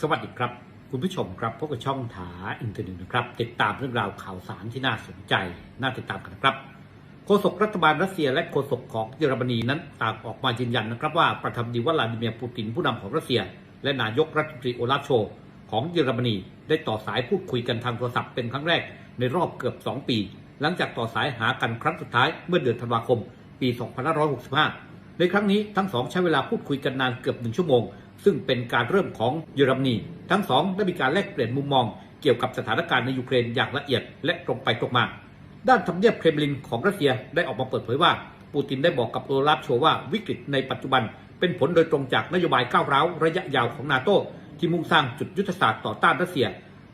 สวัสดีครับ คุณผู้ชมครับพบกับช่องถาอินเทอร์เน็ตนะครับ ติดตามเรื่องราวข่าวสารที่น่าสนใจ น่าติดตามกันนะครับโฆษกรัฐบาลรัสเซียและโฆษกของเยอรมนีนั้นต่างออกมายืนยันนะครับ ว่าประธานาธิบดีวลาดิเมียร์ปูตินผู้นำของรัสเซีย และนายกรัฐมนตรีโอลาฟโชของเยอรมนีได้ต่อสายพูดคุยกันทางโทรศัพท์เป็นครั้งแรกในรอบเกือบ 2 ปี หลังจากต่อสายหากันครั้งสุดท้ายเมื่อเดือนธันวาคม ปี 2565 ในครั้งนี้ทั้งสองใช้เวลาพูดคุยกันนานเกือบหนึ่งชั่วโมง ซึ่งเป็นการเริ่มของเยอรมนี ทั้งสองได้มีการแลกเปลี่ยนมุมมองเกี่ยวกับสถานการณ์ในยูเครนอย่างละเอียดและตรงไปตรงมา ด้านทำเนียบเครมลินของรัสเซียได้ออกมาเปิดเผยว่า ปูตินได้บอกกับโอลาฟโชว่าวิกฤตในปัจจุบัน เป็นผลโดยตรงจากนโยบายก้าวร้าวระยะยาวของนาโต้ที่มุ่งสร้างจุดยุทธศาสตร์ต่อต้านรัสเซีย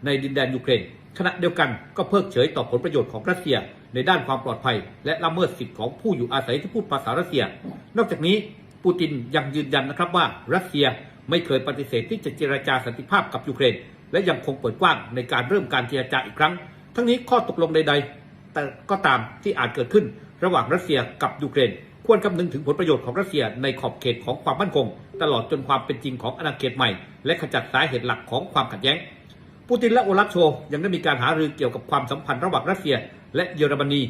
ในดินแดนยูเครนขณะเดียวกันก็เพิกเฉยต่อผลประโยชน์ของรัสเซีย ในด้านความปลอดภัย และละเมิดสิทธิของผู้อยู่อาศัยที่พูดภาษารัสเซีย นอกจากนี้ ปูตินยังยืนยันนะครับว่ารัสเซียไม่เคยปฏิเสธที่จะเจรจาสันติภาพกับยูเครน และยังคงเปิดกว้างในการเริ่มการเจรจาอีกครั้ง ทั้งนี้ข้อตกลงใด ๆ แต่ก็ตามที่อาจเกิดขึ้น ระหว่างรัสเซียกับยูเครน ควรคำนึงถึงผลประโยชน์ของรัสเซียในขอบเขตของความมั่นคง ตลอดจนความเป็นจริงของอาณาเขตใหม่ และขจัดสาเหตุหลักของความขัดแย้งปูตินและโอลาฟโชยังได้มีการหารือเกี่ยวกับความสัมพันธ์ระหว่างรัสเซีย และเยอรมนี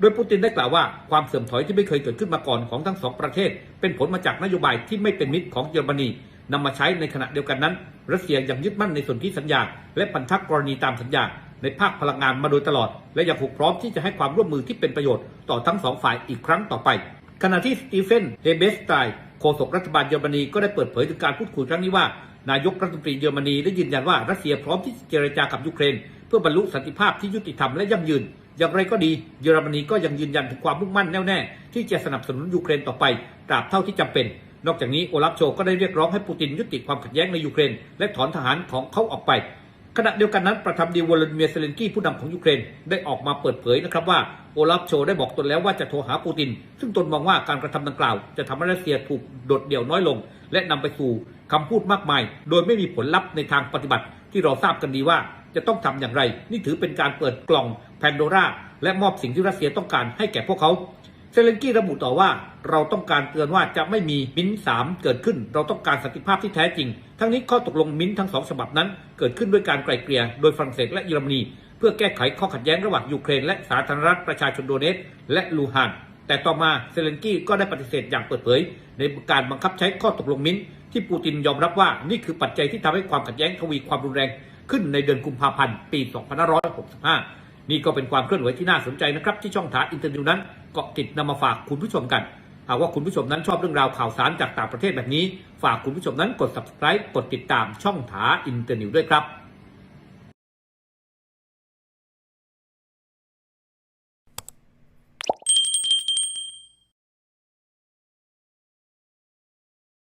โดยปูตินได้กล่าวว่าความเสื่อมถอยที่ไม่เคยเกิดขึ้นมาก่อนของทั้งสองประเทศ เป็นผลมาจากนโยบายที่ไม่เป็นมิตรของเยอรมนีนำมาใช้ในขณะเดียวกันนั้น รัสเซียยังยึดมั่นในส่วนที่สัญญา และพันธกรณีตามสัญญา ในภาคพลังงานมาโดยตลอด และยังผูกพร้อมที่จะให้ความร่วมมือที่เป็นประโยชน์ต่อทั้งสองฝ่ายอีกครั้งต่อไป ขณะที่สตีเฟนเฮเบสไตน์โฆษกรัฐบาลเยอรมนีก็ได้เปิดเผยถึงการพูดคุยครั้งนี้ว่านายกรัฐมนตรีเยอรมนีได้ยืนยันว่ารัสเซียพร้อมที่จะเจรจากับยูเครน เพื่อบรรลุสันติภาพที่ยุติธรรมและยั่งยืน อย่างไรก็ดีเยอรมนีก็ยังยืนยันถึงความมุ่งมั่นแน่วแน่ที่จะสนับสนุนยูเครนต่อไปตราบเท่าที่จำเป็น นอกจากนี้โอลาฟโชก็ได้เรียกร้องให้ปูตินยุติความขัดแย้งในยูเครน และถอนทหารของเขาออกไป ขณะเดียวกันนั้นประธานาธิบดีวอลาดิเมียเซเลนกี้ผู้นำของยูเครนได้ออกมาเปิดเผยนะครับว่าโอลาฟโชได้บอกตนแล้วว่าจะโทรหาปูติน ซึ่งตนมองว่าการกระทำดังกล่าว จะทำให้รัสเซียถูกโดดเดี่ยวน้อยลง และนำไปสู่คำพูดมากมาย โดยไม่มีผลลัพธ์ในทางปฏิบัติที่เราทราบกันดีว่าจะต้องทำอย่างไร นี่ถือเป็นการเปิดกล่อง แพนโดราและมอบสิ่งที่รัสเซียต้องการให้แก่พวกเขา เซเลนกี้ระบุต่อว่าเราต้องการเตือนว่าจะไม่มีมิ้นสามเกิดขึ้น เราต้องการสันติภาพที่แท้จริง ทั้งนี้ข้อตกลงมิ้นทั้งสองฉบับนั้น เกิดขึ้นด้วยการไกล่เกลี่ยโดยฝรั่งเศสและเยอรมนี เพื่อแก้ไขข้อขัดแย้งระหว่างยูเครนและสาธารณรัฐประชาชนโดเนตและลูฮานแต่ต่อมาเซเลนกี้ก็ได้ปฏิเสธอย่างเปิดเผย ในการบังคับใช้ข้อตกลงมิ้นที่ปูตินยอมรับว่านี่คือปัจจัยที่ทำให้ความขัดแย้งทวีความรุนแรงขึ้นในเดือนกุมภาพันธ์ปี 2565 นี่ก็เป็นความเคลื่อนไหวที่น่าสนใจนะครับที่ช่องถาอินเตอร์นิวนั้นเกาะติดนำมาฝากคุณผู้ชมกันหากว่าคุณผู้ชมนั้นชอบเรื่องราวข่าวสารจากต่างประเทศแบบนี้ ฝากคุณผู้ชมนั้นกด subscribe กดติดตามช่องถาอินเตอร์นิวด้วยครับ